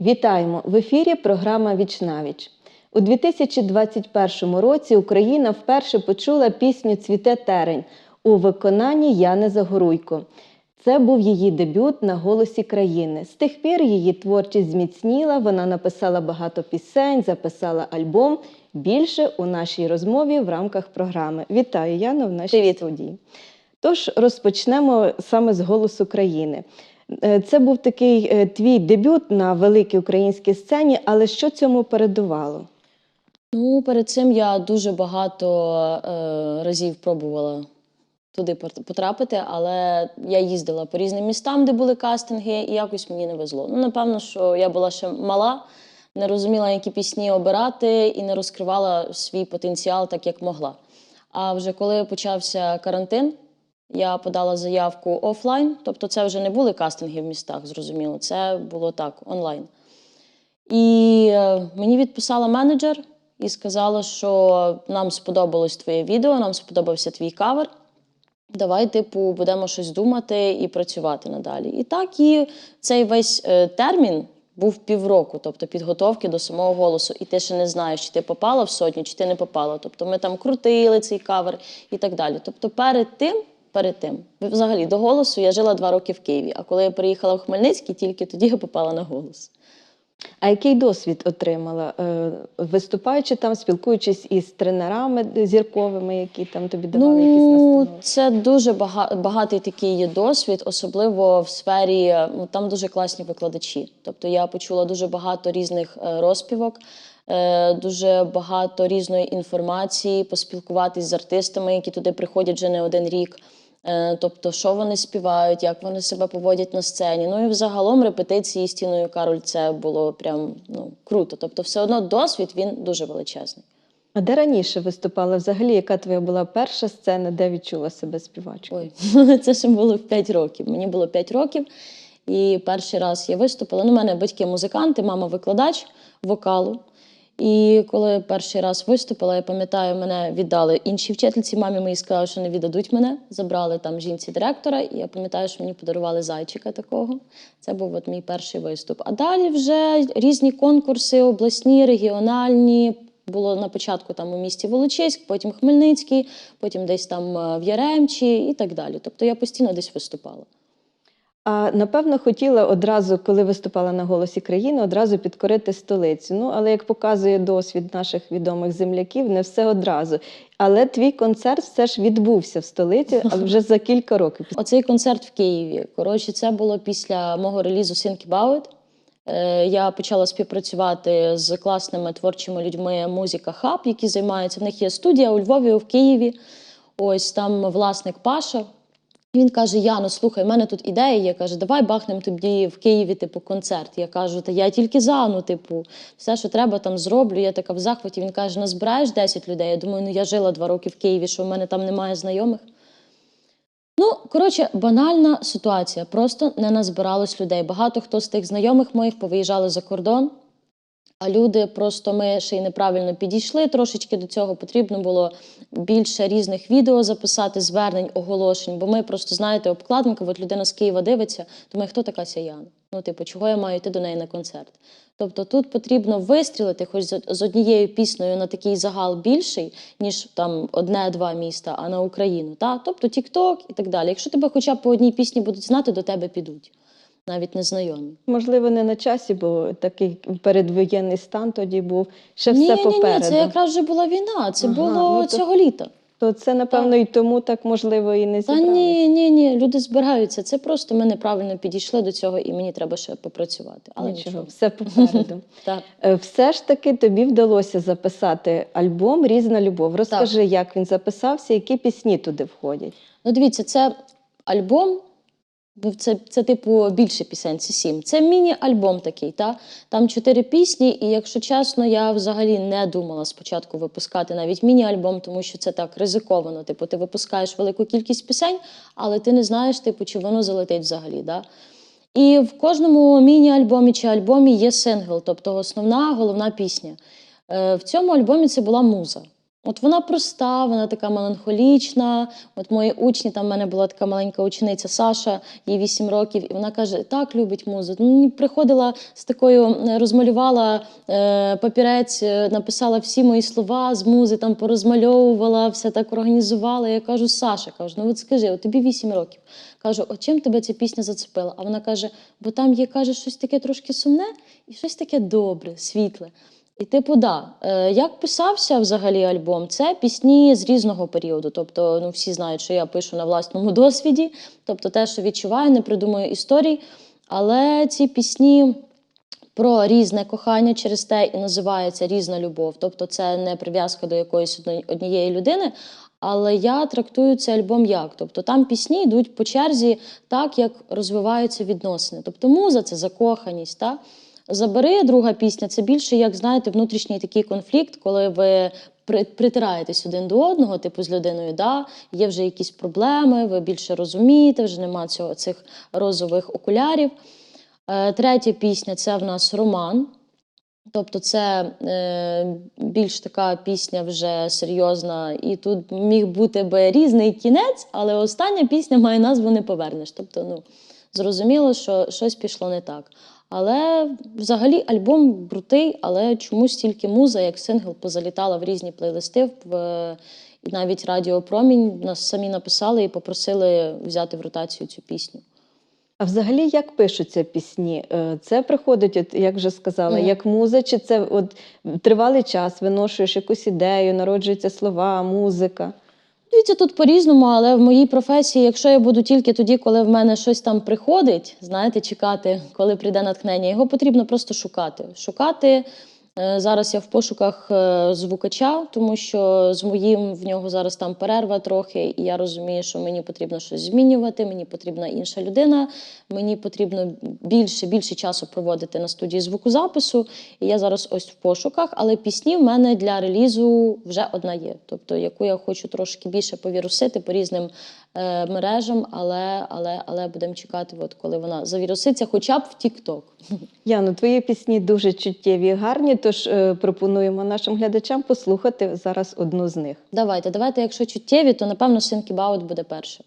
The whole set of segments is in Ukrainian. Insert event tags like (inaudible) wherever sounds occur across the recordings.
Вітаємо! В ефірі програма Вічнавіч. У 2021 році Україна вперше почула пісню Цвіте терень у виконанні Яни Загоруйко. Це був її дебют на голосі країни. З тих пір її творчість зміцніла. Вона написала багато пісень, записала альбом. Більше у нашій розмові в рамках програми. Вітаю Яно в нашій Привіт. студії. Тож розпочнемо саме з голосу країни. Е, Це був такий е, твій дебют на великій українській сцені, але що цьому передувало? Ну, перед цим я дуже багато е, разів пробувала туди потрапити, але я їздила по різним містам, де були кастинги, і якось мені не везло. Ну, напевно, що я була ще мала, не розуміла, які пісні обирати, і не розкривала свій потенціал так, як могла. А вже коли почався карантин, я подала заявку офлайн, тобто це вже не були кастинги в містах, зрозуміло, це було так, онлайн. І е, мені відписала менеджер і сказала, що нам сподобалось твоє відео, нам сподобався твій кавер. Давай, типу, будемо щось думати і працювати надалі. І так, і цей весь е, термін був півроку, тобто підготовки до самого голосу. І ти ще не знаєш, чи ти попала в сотню, чи ти не попала. Тобто ми там крутили цей кавер і так далі. Тобто, перед тим, перед тим, взагалі до голосу я жила два роки в Києві. А коли я приїхала в Хмельницький, тільки тоді я попала на голос. А який досвід отримала, е, виступаючи там, спілкуючись із тренерами зірковими, які там тобі давали якісь Ну, настанови? це дуже бага- багатий такий є досвід, особливо в сфері ну, там дуже класні викладачі. Тобто я почула дуже багато різних е, розпівок, е, дуже багато різної інформації, поспілкуватись з артистами, які туди приходять вже не один рік. Е, Тобто, що вони співають, як вони себе поводять на сцені. Ну і взагалом репетиції з Тіною Кароль це було прям ну, круто. Тобто, все одно досвід він дуже величезний. А де раніше виступала? Взагалі, яка твоя була перша сцена, де відчула себе співачкою? Ой, (laughs) це ще було в 5 років. Мені було 5 років, і перший раз я виступила. Ну, у мене батьки музиканти, мама викладач вокалу. І коли перший раз виступила, я пам'ятаю, мене віддали іншій вчительці. Мамі мої сказали, що не віддадуть мене. Забрали там жінці директора. І я пам'ятаю, що мені подарували зайчика такого. Це був от мій перший виступ. А далі вже різні конкурси, обласні, регіональні. Було на початку там у місті Волочиськ, потім Хмельницький, потім десь там е, в Яремчі і так далі. Тобто я постійно десь виступала. А напевно хотіла одразу, коли виступала на голосі країни, одразу підкорити столицю. Ну, але як показує досвід наших відомих земляків, не все одразу. Але твій концерт все ж відбувся в столиці, але вже за кілька років. (laughs) Оцей концерт в Києві. Коротше, це було після мого релізу About Е, Я почала співпрацювати з класними творчими людьми Музика Хаб, які займаються. В них є студія у Львові, у Києві. Ось там власник Паша. Він каже: Яно, слухай, в мене тут ідея є. Каже, давай бахнемо тобі в Києві, типу, концерт. Я кажу, та я тільки за, ну, типу, все, що треба, там зроблю. Я така в захваті. Він каже: назбираєш 10 людей. Я думаю, ну я жила два роки в Києві, що в мене там немає знайомих. Ну, коротше, банальна ситуація. Просто не назбиралось людей. Багато хто з тих знайомих моїх повиїжджали за кордон. А люди просто ми ще й неправильно підійшли трошечки до цього. Потрібно було більше різних відео записати, звернень, оголошень. Бо ми просто знаєте, обкладинка, от людина з Києва дивиться, думає, хто така Сяяна? Ну, типу, чого я маю йти до неї на концерт? Тобто тут потрібно вистрілити хоч з- однією піснею на такий загал більший, ніж там одне-два міста, а на Україну. Та? Тобто TikTok і так далі. Якщо тебе хоча б по одній пісні будуть знати, до тебе підуть, навіть незнайомі. Можливо, не на часі, бо такий передвоєнний стан тоді був. Ще ні, все ні, попереду. ні, це якраз вже була війна. Це Ага, було ну то- цього літа. То це, напевно, і тому так можливо і не Та ні, ні, ні, люди збираються. Це просто ми неправильно підійшли до цього, і мені треба ще попрацювати. Але Нічого, нічого. все попереду. (laughs) Так. Е, Все ж таки тобі вдалося записати альбом Різна любов. Розкажи, як він записався, які пісні туди входять. Ну, дивіться, це альбом. Це, це типу більше пісень, це сім. Це міні-альбом такий. Та? Там чотири пісні, і якщо чесно, я взагалі не думала спочатку випускати навіть міні-альбом, тому що це так ризиковано. Типу, ти випускаєш велику кількість пісень, але ти не знаєш, типу, чи воно залетить взагалі. Да? І в кожному міні-альбомі чи альбомі є сингл, тобто основна головна пісня. Е, В цьому альбомі це була муза. От вона проста, вона така меланхолічна. От мої учні, там в мене була така маленька учениця Саша, їй 8 років, і вона каже: так любить музику. Ну, приходила з такою, е, розмалювала е, папірець, е, написала всі мої слова з музи, там порозмальовувала, все так організувала. Я кажу, Саша, кажу, ну от скажи, от тобі 8 років. Кажу, от чим тебе ця пісня зацепила? А вона каже: бо там є каже, щось таке трошки сумне і щось таке добре, світле. І типу, да, е, як писався взагалі альбом? Це пісні з різного періоду. Тобто, ну всі знають, що я пишу на власному досвіді, тобто те, що відчуваю, не придумую історій. Але ці пісні про різне кохання через те і називається різна любов. Тобто, це не прив'язка до якоїсь однієї людини. Але я трактую цей альбом як? Тобто там пісні йдуть по черзі так, як розвиваються відносини. Тобто муза це закоханість. Та? Забери друга пісня це більше, як знаєте, внутрішній такий конфлікт, коли ви притираєтесь один до одного, типу з людиною, да, є вже якісь проблеми, ви більше розумієте, вже нема цього цих розових окулярів. Е, Третя пісня це в нас роман. Тобто це е, більш така пісня вже серйозна, і тут міг бути би різний кінець, але остання пісня має назву Не повернеш. Тобто, ну, зрозуміло, що щось пішло не так. Але взагалі альбом крутий, але чомусь тільки муза, як сингл, позалітала в різні плейлисти. В, і навіть Радіо Промінь нас самі написали і попросили взяти в ротацію цю пісню. А взагалі, як пишуться пісні? Е, Це приходить, от, як вже сказала, Мгм. як муза, чи це от тривалий час виношуєш якусь ідею, народжуються слова, музика. Дивіться, тут по-різному, але в моїй професії, якщо я буду тільки тоді, коли в мене щось там приходить, знаєте, чекати, коли прийде натхнення, його потрібно просто шукати. Шукати. Е, Зараз я в пошуках е, звукача, тому що з моїм в нього зараз там перерва трохи, і я розумію, що мені потрібно щось змінювати, мені потрібна інша людина, мені потрібно більше більше часу проводити на студії звукозапису. І я зараз ось в пошуках, але пісні в мене для релізу вже одна є, тобто яку я хочу трошки більше повірусити по різним е, мережам, але, але, але будемо чекати, от коли вона завіруситься, хоча б в TikTok. Яно, твої пісні дуже чуттєві і гарні, тож е, пропонуємо нашим глядачам послухати зараз одну з них. Давайте, давайте, якщо чуттєві, то напевно Think баут буде перше.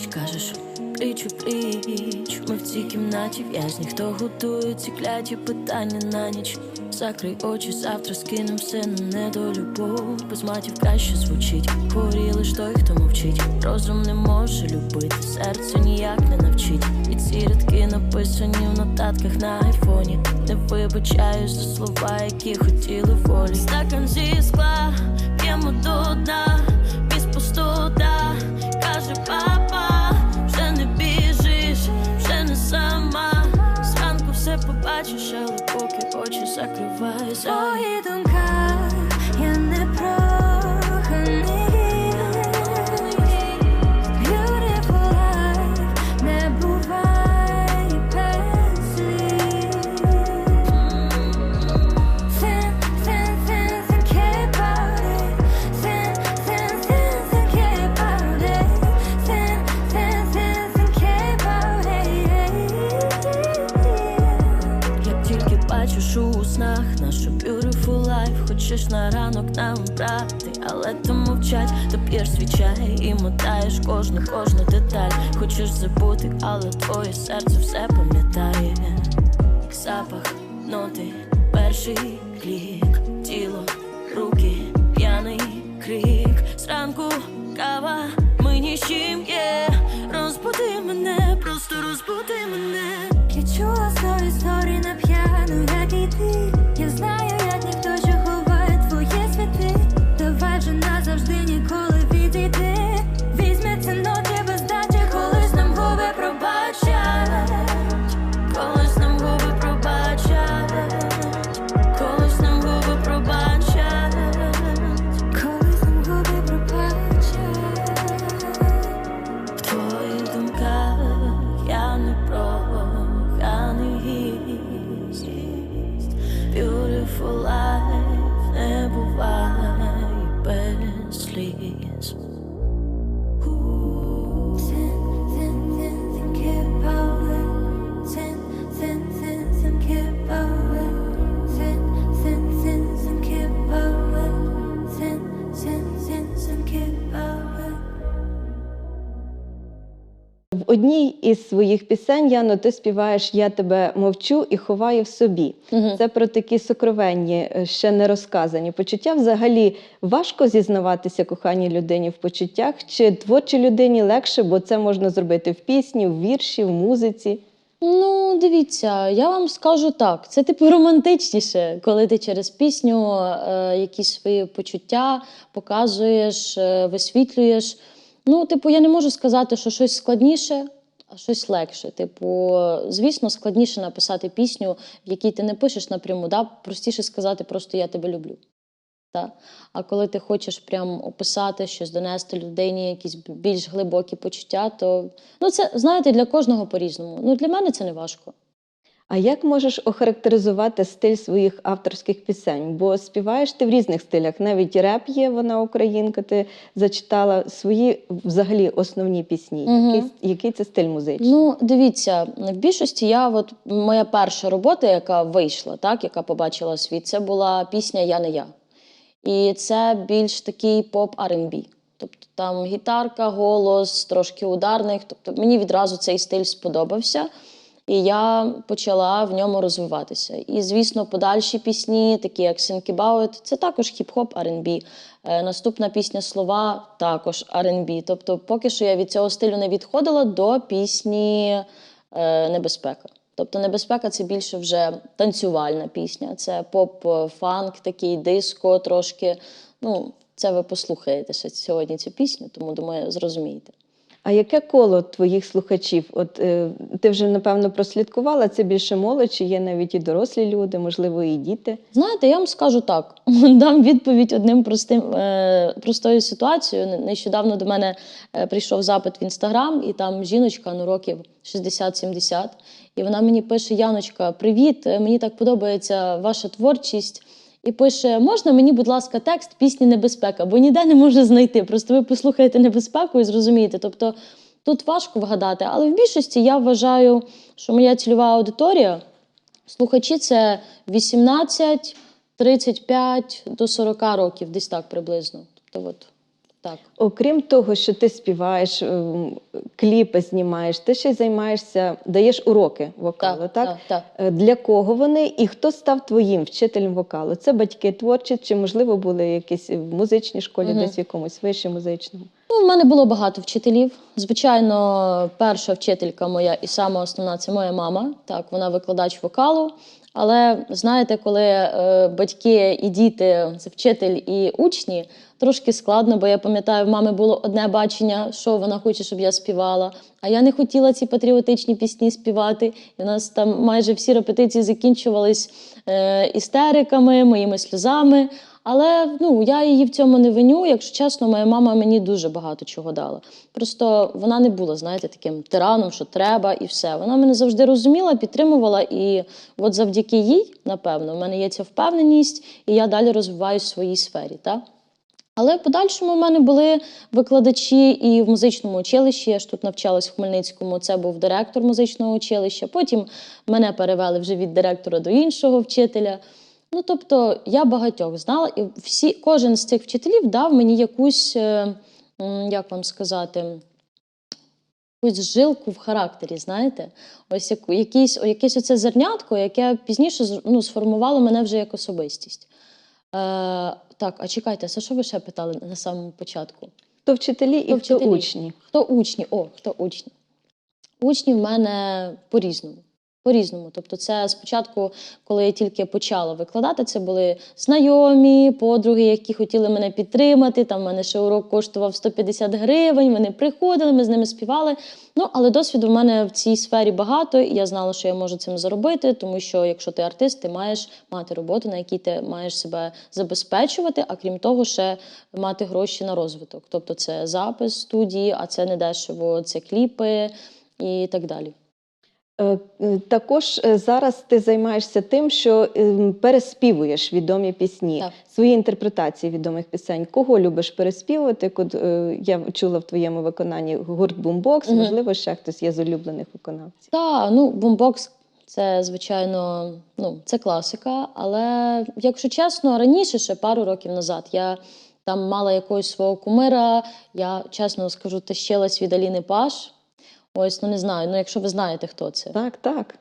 Ніч, кажеш, притчу пріч. Ми в цій кімнаті в'язні, хто готує ці кляті питання на ніч. Закрий очі, завтра скинем все на недолюбов. Без матів краще звучить. Хворі лиш той, хто мовчить. Розум не може любити, серце ніяк не навчить. І ці рядки написані в нотатках на айфоні. Не вибачаюсь за слова, які хотіли волі. Стакан зі скла, п'ємо до дна, пустота, каже папа, побачиш, але поки очі закривай. В твоїх Хочеш забути, але твоє серце одній із своїх пісень, Яно, ти співаєш Я тебе мовчу і ховаю в собі. Мгм. Це про такі сокровенні, е, ще не розказані почуття. Взагалі важко зізнаватися коханій людині в почуттях, чи творчій людині легше, бо це можна зробити в пісні, в вірші, в музиці. Ну, дивіться, я вам скажу так: це типу романтичніше, коли ти через пісню е, якісь свої почуття показуєш, е, висвітлюєш. Ну, типу, я не можу сказати, що щось складніше, а щось легше. Типу, звісно, складніше написати пісню, в якій ти не пишеш напряму, да? простіше сказати просто я тебе люблю. Та? А коли ти хочеш прям описати щось, донести людині якісь більш глибокі почуття, то ну це знаєте для кожного по-різному. Ну для мене це не важко. А як можеш охарактеризувати стиль своїх авторських пісень? Бо співаєш ти в різних стилях. Навіть реп є, вона українка, ти зачитала свої взагалі основні пісні. Мгм. Який, який це стиль музичний? Ну, дивіться, в більшості я, от моя перша робота, яка вийшла, так, яка побачила світ, це була пісня Я не я. І це більш такий поп R&B. Тобто там гітарка, голос, трошки ударних. Тобто мені відразу цей стиль сподобався. І я почала в ньому розвиватися. І, звісно, подальші пісні, такі як About це також хіп-хоп R&B. Е, наступна пісня слова також R&B. Тобто, поки що я від цього стилю не відходила до пісні е, Небезпека. Тобто небезпека це більше вже танцювальна пісня, це поп-фанк, такий диско трошки. Ну, це ви послухаєте сьогодні цю пісню, тому думаю, зрозумієте. А яке коло твоїх слухачів? От е, ти вже напевно прослідкувала, це більше молодь, чи є навіть і дорослі люди, можливо, і діти. Знаєте, я вам скажу так: (laughs) дам відповідь одним простим е, простою ситуацією. Нещодавно до мене е, прийшов запит в інстаграм, і там жіночка ну років 60-70, і вона мені пише: Яночка, привіт! Мені так подобається ваша творчість. І пише: можна мені, будь ласка, текст пісні Небезпека, бо ніде не може знайти. Просто ви послухаєте небезпеку і зрозумієте. Тобто тут важко вгадати, але в більшості я вважаю, що моя цільова аудиторія слухачі це 18, 35 до 40 років, десь так приблизно. Тобто, от так. Окрім того, що ти співаєш, ем, кліпи знімаєш, ти ще й займаєшся, даєш уроки вокалу, так? так, так. Е, Для кого вони і хто став твоїм вчителем вокалу? Це батьки творчі, чи можливо були якісь в музичній школі, Мгм. десь в якомусь вищому музичному? Ну, в мене було багато вчителів. Звичайно, перша вчителька моя і сама основна це моя мама. Так, вона викладач вокалу. Але знаєте, коли е, батьки і діти, це вчитель і учні, трошки складно, бо я пам'ятаю, в мами було одне бачення, що вона хоче, щоб я співала. А я не хотіла ці патріотичні пісні співати. І у нас там майже всі репетиції закінчувались е, істериками, моїми сльозами. Але ну я її в цьому не виню. Якщо чесно, моя мама мені дуже багато чого дала. Просто вона не була, знаєте, таким тираном, що треба, і все. Вона мене завжди розуміла, підтримувала. І от завдяки їй, напевно, в мене є ця впевненість, і я далі розвиваюсь в своїй сфері. Так? Але в подальшому в мене були викладачі і в музичному училищі. Я ж тут навчалась в Хмельницькому. Це був директор музичного училища. Потім мене перевели вже від директора до іншого вчителя. Ну, тобто, я багатьох знала, і всі, кожен з цих вчителів дав мені якусь, е, як вам сказати, якусь жилку в характері, знаєте? Ось яку, якісь, о, якесь оце зернятко, яке пізніше ну, сформувало мене вже як особистість. Е, так, а чекайте, за що ви ще питали на самому початку? Хто вчителі і вчителі. хто учні? Хто учні? О, хто учні? Учні в мене по-різному. По-різному. Тобто, це спочатку, коли я тільки почала викладати, це були знайомі, подруги, які хотіли мене підтримати. Там в мене ще урок коштував 150 гривень. Вони приходили, ми з ними співали. Ну, але досвіду в мене в цій сфері багато, і я знала, що я можу цим заробити, тому що якщо ти артист, ти маєш мати роботу, на якій ти маєш себе забезпечувати, а крім того, ще мати гроші на розвиток. Тобто це запис студії, а це не дешево, це кліпи і так далі. Е, е, Також е, зараз ти займаєшся тим, що ем, переспівуєш відомі пісні, Так. свої інтерпретації відомих пісень. Кого любиш переспівувати? Я чула в твоєму виконанні гурт Бумбокс, Мгм. можливо, ще хтось є з улюблених виконавців. Та, ну, бумбокс це, звичайно, ну, це класика. Але, якщо чесно, раніше, ще пару років назад, я там мала якогось свого кумира. Я чесно скажу, тащилась від Аліни Паш. Ось, ну не знаю. Ну, якщо ви знаєте, хто це. Так, так.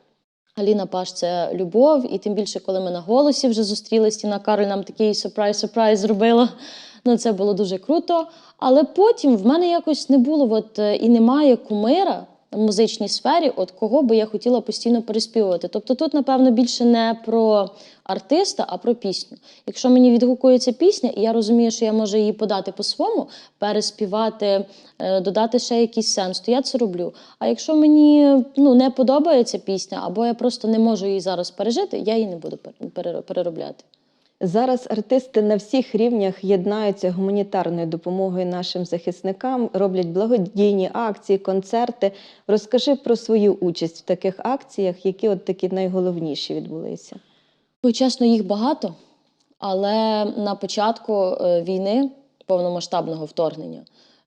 Аліна Паш це любов, і тим більше, коли ми на голосі вже зустрілись, Тіна Кароль нам такий сюрприз-сюрприз зробила. Ну, це було дуже круто. Але потім в мене якось не було от, е, і немає кумира музичній сфері, от кого би я хотіла постійно переспівувати. Тобто тут, напевно, більше не про артиста, а про пісню. Якщо мені відгукується пісня, і я розумію, що я можу її подати по-своєму, переспівати, е, додати ще якийсь сенс, то я це роблю. А якщо мені ну, не подобається пісня, або я просто не можу її зараз пережити, я її не буду пер- переробляти. Зараз артисти на всіх рівнях єднаються гуманітарною допомогою нашим захисникам, роблять благодійні акції, концерти. Розкажи про свою участь в таких акціях, які от такі найголовніші відбулися. Ой, чесно, їх багато, але на початку е, війни, повномасштабного вторгнення,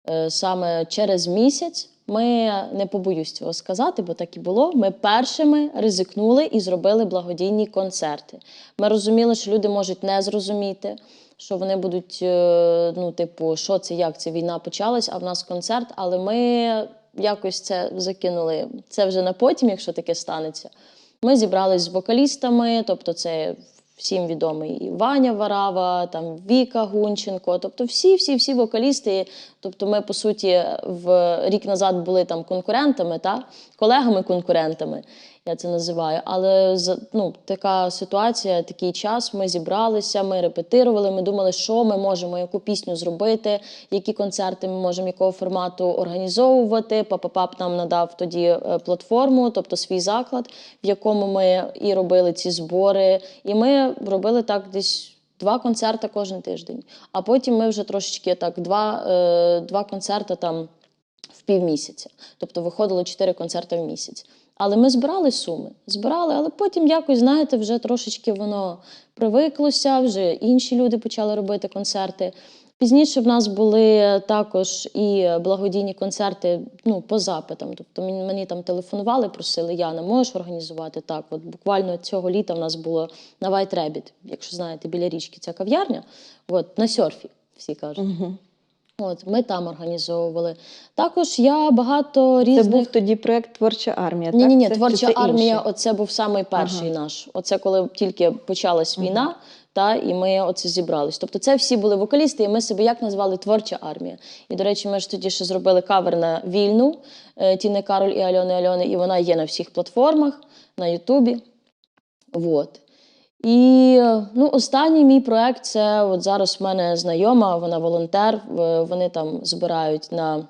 е, саме через місяць, ми не побоюсь цього сказати, бо так і було. Ми першими ризикнули і зробили благодійні концерти. Ми розуміли, що люди можуть не зрозуміти. Що вони будуть, е, ну, типу, що це, як це війна почалась, а в нас концерт. Але ми якось це закинули. Це вже на потім, якщо таке станеться. Ми зібрались з вокалістами, тобто це всім відомий і Ваня Варава, там Віка Гунченко, тобто всі, всі, всі вокалісти. Тобто, ми, по суті, в рік назад були там конкурентами, та? колегами-конкурентами, я це називаю. Але ну, така ситуація, такий час. Ми зібралися, ми репетирували, ми думали, що ми можемо, яку пісню зробити, які концерти ми можемо, якого формату організовувати. Папа-пап нам надав тоді е, платформу, тобто свій заклад, в якому ми і робили ці збори. І ми робили так десь. Два концерти кожен тиждень. А потім ми вже трошечки так, два, е, два концерти там в півмісяця. Тобто виходило чотири концерти в місяць. Але ми збирали суми, збирали, але потім якось, знаєте, вже трошечки воно привиклося, вже інші люди почали робити концерти. Пізніше в нас були також і благодійні концерти ну, по запитам. Тобто мені, там телефонували, просили, Яна, можеш організувати так. От буквально цього літа в нас було на White Rabbit, якщо знаєте, біля річки ця кав'ярня, от, на серфі, всі кажуть. Угу. От, ми там організовували. Також я багато Це різних. був тоді проект Творча армія. Ні, ні, ні. Це- творча це армія. інший? Оце був самий перший Ага. наш. Оце коли тільки почалась війна, та і ми оце зібрались. Тобто, це всі були вокалісти, і ми себе як назвали творча армія. І до речі, ми ж тоді ще зробили кавер на вільну е, Тіни Кароль і Альони Альони, і вона є на всіх платформах, на Ютубі. Вот. І е, ну, останній мій проект це от зараз в мене знайома, вона волонтер. Вони там збирають на,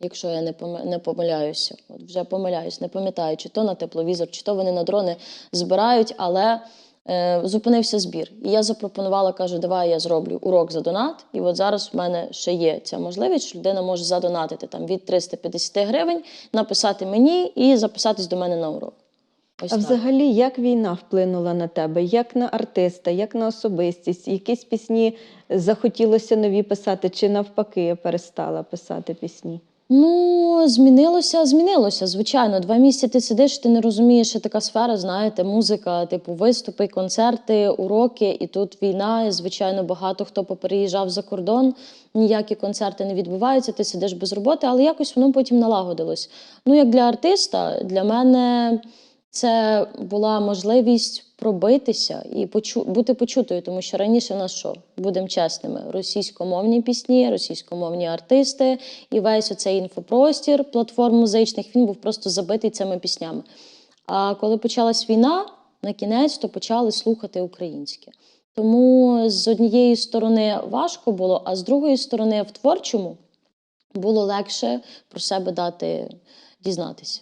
якщо я не поми- не помиляюся, от вже помиляюсь, не пам'ятаю, чи то на тепловізор, чи то вони на дрони збирають, але е, зупинився збір. І я запропонувала, кажу, давай я зроблю урок за донат. І от зараз в мене ще є ця можливість, що людина може задонатити там від 350 гривень, написати мені і записатись до мене на урок. Ось А так. взагалі, як війна вплинула на тебе? Як на артиста, як на особистість? Якісь пісні захотілося нові писати, чи навпаки перестала писати пісні? Ну, змінилося, змінилося. Звичайно, два місяці ти сидиш, ти не розумієш, що така сфера, знаєте, музика, типу виступи, концерти, уроки. І тут війна. І, звичайно, багато хто попереїжджав за кордон. Ніякі концерти не відбуваються, ти сидиш без роботи, але якось воно потім налагодилось. Ну, як для артиста, для мене це була можливість пробитися і почу- бути почутою, тому що раніше в нас що, будемо чесними, російськомовні пісні, російськомовні артисти, і весь оцей інфопростір платформ музичних він був просто забитий цими піснями. А коли почалась війна, на кінець то почали слухати українське. Тому з однієї сторони важко було, а з другої сторони, в творчому було легше про себе дати дізнатися.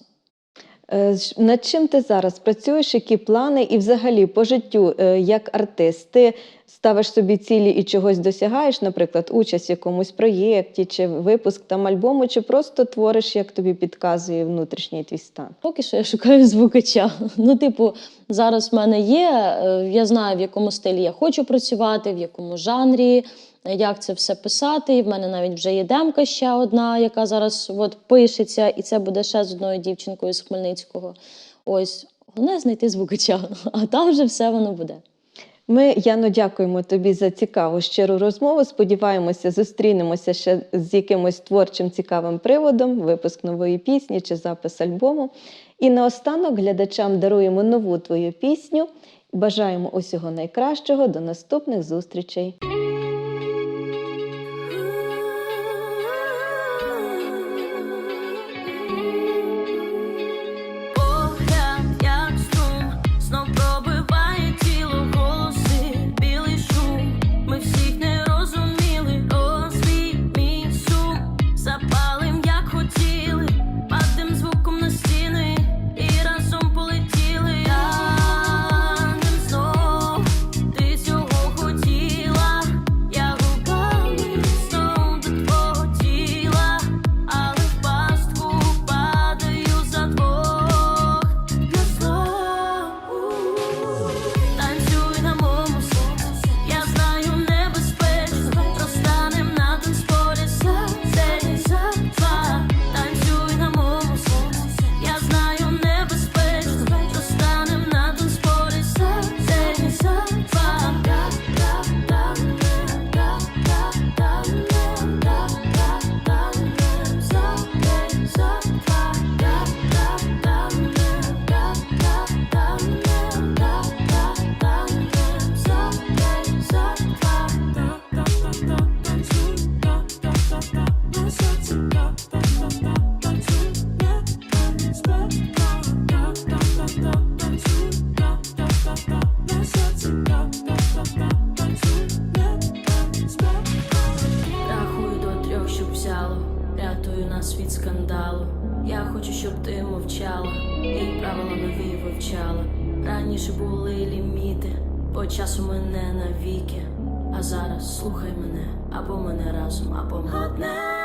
Е, Над чим ти зараз працюєш? Які плани? І взагалі по життю, е, як артист, ти ставиш собі цілі і чогось досягаєш, наприклад, участь в якомусь проєкті, чи випуск там альбому, чи просто твориш, як тобі підказує внутрішній твій стан? Поки що я шукаю звукача. (laughs) Ну, типу, зараз в мене є. е, Я знаю, в якому стилі я хочу працювати, в якому жанрі, як це все писати. І в мене навіть вже є демка ще одна, яка зараз от пишеться, і це буде ще з одною дівчинкою з Хмельницького. Ось головне знайти звукача, (laughs) а там вже все воно буде. Ми, Яно, дякуємо тобі за цікаву щиру розмову. Сподіваємося, зустрінемося ще з якимось творчим цікавим приводом, випуск нової пісні чи запис альбому. І наостанок глядачам даруємо нову твою пісню. Бажаємо усього найкращого. До наступних зустрічей. Скандалу. Я хочу, щоб ти мовчала, і правила нові вивчала. Раніше були ліміти, по часу мене навіки. А зараз слухай мене, або мене разом, або ми одне.